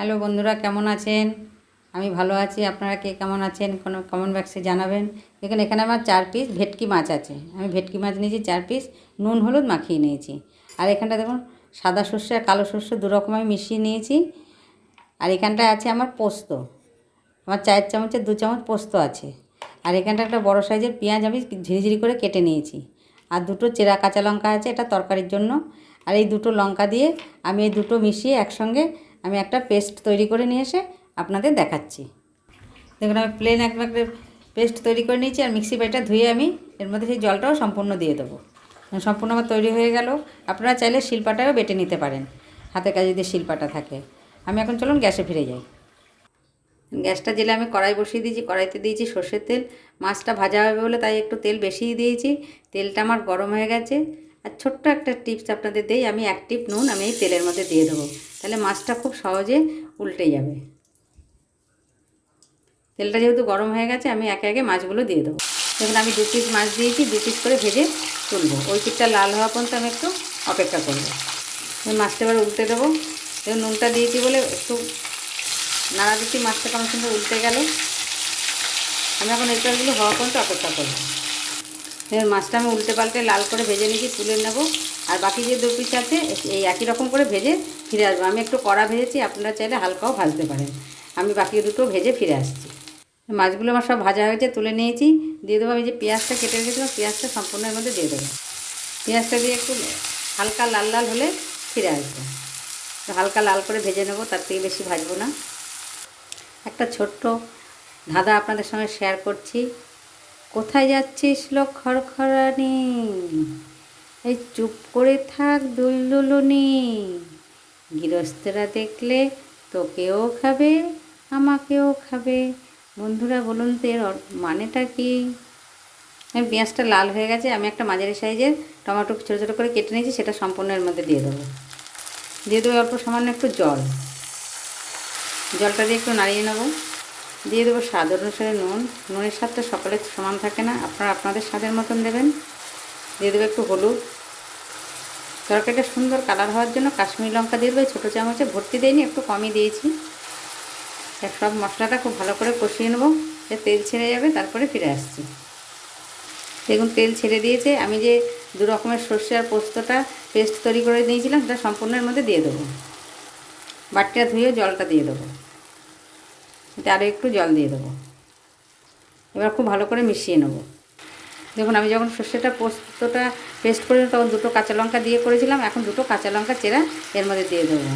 Hello বন্ধুরা, কেমন আছেন? আমি ভালো আছি। আপনারা কে কেমন আছেন? কোনো কমেন্ট বক্সে জানাবেন। এখানে এখানে আমার চার পিস ভেটকি মাছ আছে। আমি ভেটকি মাছ নিয়েছি, চার পিস নুন, হলুদ মাখিয়ে নিয়েছি। আর এখানটা দেখুন, সাদা শস্য আর কালো শস্য দু রকম আমি মিশিয়ে নিয়েছি। আর এখানটায় আছে আমার পোস্ত। আমার চায়ের চামচের দু চামচ পোস্ত আছে। আর এখানটা একটা বড় সাইজের পেঁয়াজ আমি ঝিরিঝিরি করে কেটে নিয়েছি। আর দুটো চেরা কাঁচা লঙ্কা আছে, এটা তরকারির জন্য। আর এই দুটো লঙ্কা দিয়ে আমি এই দুটো মিশিয়ে একসঙ্গে আমি একটা পেস্ট তৈরি করে নিয়ে এসে আপনাদের দেখাচ্ছি। দেখুন, আমি প্লেন একবার পেস্ট তৈরি করে নিয়েছি আর মিক্সি বাড়িটা ধুয়ে আমি এর মধ্যে সেই জলটাও সম্পূর্ণ দিয়ে দেবো। সম্পূর্ণ আমার তৈরি হয়ে গেল। আপনারা চাইলে শিলপাটাও বেটে নিতে পারেন। হাতের কাছে যদি শিলপাটা থাকে। আমি এখন চলুন গ্যাসে ফিরে যাই। গ্যাসটা জেলে আমি কড়াই বসিয়ে দিয়েছি, কড়াইতে দিয়েছি সর্ষের তেল। মাছটা ভাজা হবে বলে তাই একটু তেল বেশিই দিয়েছি। তেলটা আমার গরম হয়ে গেছে। আর ছোট্ট একটা টিপস আপনাদের দেই, আমি এক টিপ নুন, আমি এই তেলের মধ্যে দিয়ে দেবো। তাহলে মাছটা খুব সহজে উল্টে যাবে। তেলটা যেহেতু গরম হয়ে গেছে, আমি একে একে মাছগুলো দিয়ে দেবো। দেখুন, আমি দু পিস মাছ দিয়েছি, দু পিস করে ভেজে তুলবো। ওই পিসটা লাল হওয়া পর্যন্ত আমি একটু অপেক্ষা করব। মাছটা এবার উল্টে দেবো। দেখুন, নুনটা দিয়েছি বলে একটু নাড়া দিচ্ছি, মাছটা কেমন সুন্দর উল্টে গেল। আমি এখন এটাগুলো হওয়া পর্যন্ত অপেক্ষা করব। এবার মাছটা আমি উল্টে পাল্টে লাল করে ভেজে নিয়েছি, তুলে নেব। আর বাকি যে দু পিস আছে, এই একই রকম করে ভেজে ফিরে আসব। আমি একটু কড়া ভেজেছি, আপনারা চাইলে হালকাও ভাজতে পারেন। আমি বাকি দুটো ভেজে ফিরে আসছি। মাছগুলো আমার সব ভাজা হয়েছে, তুলে নিয়েছি। দিয়ে দেবো, আমি যে পেঁয়াজটা কেটে রেখেছিলাম, পেঁয়াজটা সম্পূর্ণ এর মধ্যে দিয়ে দেবো। পেঁয়াজটা দিয়ে একটু হালকা লাল লাল হলে ফিরে আসব। হালকা লাল করে ভেজে নেব, তার থেকে বেশি ভাজবো না। একটা ছোট্ট ধাঁধা আপনাদের সঙ্গে শেয়ার করছি। কোথায় যাচ্ছিস লোক খড়খড়ানি? এই চুপ করে থাক দুলদুলুনি। গৃহস্থরা দেখলে তোকেও খাবে, আমাকেও খাবে। বন্ধুরা, বলুন তো এর মানেটা কি? পেঁয়াজটা লাল হয়ে গেছে, আমি একটা মাঝারি সাইজের টমেটো ছোটো ছোটো করে কেটে নিয়েছি, সেটা সম্পূর্ণ এর মধ্যে দিয়ে দেবো। দিয়ে দেবো অল্প সামান্য একটু জল। জলটা দিয়ে একটু নাড়িয়ে নেব। দিয়ে দেবো স্বাদ অনুসারে নুন। নুনের স্বাদটা সকলের সমান থাকে না, আপনারা আপনাদের স্বাদের মতন দেবেন। দিয়ে দেবো একটু হলুদ। তরকারিটা সুন্দর কালার হওয়ার জন্য কাশ্মীরি লঙ্কা দিয়ে দেবো ছোটো চামচে ভর্তি দিইনি একটু কমই দিয়েছি। সব মশলাটা খুব ভালো করে কষিয়ে নেব তেল ছেড়ে যাবে, তারপরে ফিরে আসছি। দেখুন, তেল ছেড়ে দিয়েছে, আমি যে দু রকমের সর্ষে আর পোস্তটা পেস্ট তৈরি করে দিয়েছিলাম সেটা সম্পূর্ণের মধ্যে দিয়ে দেবো। বাটিটা ধুয়ে জলটা দিয়ে দেবো। এতে আরও একটু জল দিয়ে দেবো। এবার খুব ভালো করে মিশিয়ে নেব। দেখুন, আমি যখন সর্ষেটা পোস্তটা পেস্ট করে তখন দুটো কাঁচা লঙ্কা দিয়ে করেছিলাম। এখন দুটো কাঁচা লঙ্কা চেরা এর মধ্যে দিয়ে দেবো।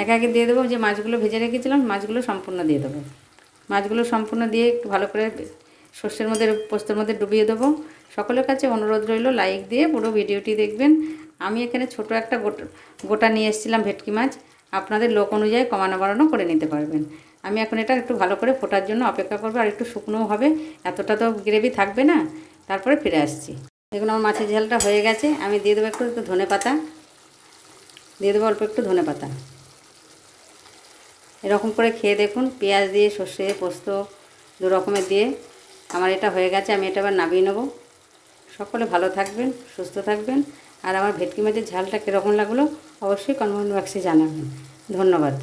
একে একে দিয়ে দেবো, যে মাছগুলো ভেজে রেখেছিলাম, মাছগুলো সম্পূর্ণ দিয়ে দেবো। মাছগুলো সম্পূর্ণ দিয়ে একটু ভালো করে সর্ষের মধ্যে, পোস্তের মধ্যে ডুবিয়ে দেবো। সকলের কাছে অনুরোধ রইল লাইক দিয়ে পুরো ভিডিওটি দেখবেন। আমি এখানে ছোট একটা গোটা গোটা নিয়ে এসেছিলাম ভেটকি মাছ। আপনাদের লোক অনুযায়ী কমানো বাড়ানো করে নিতে পারবেন। আমি এখন এটা একটু ভালো করে ফোটার জন্য অপেক্ষা করব, আর একটু শুকনোও হবে, এতটা তো গ্রেভি থাকবে না। তারপরে ফিরে আসছি। দেখুন আমার মাছের ঝালটা হয়ে গেছে, আমি দিয়ে দেবো একটু একটু ধনে পাতা। দিয়ে দেবো অল্প একটু ধনে পাতা। এরকম করে খেয়ে দেখুন, পেঁয়াজ দিয়ে, সর্ষে পোস্ত দু রকমের দিয়ে। আমার এটা হয়ে গেছে, আমি এটা আবার নামিয়ে নেব। সকলে ভালো থাকবেন, সুস্থ থাকবেন। আর আমার ভেটকি মাছের ঝালটা কীরকম লাগল অবশ্যই কমেন্ট বক্সে জানাবেন। ধন্যবাদ।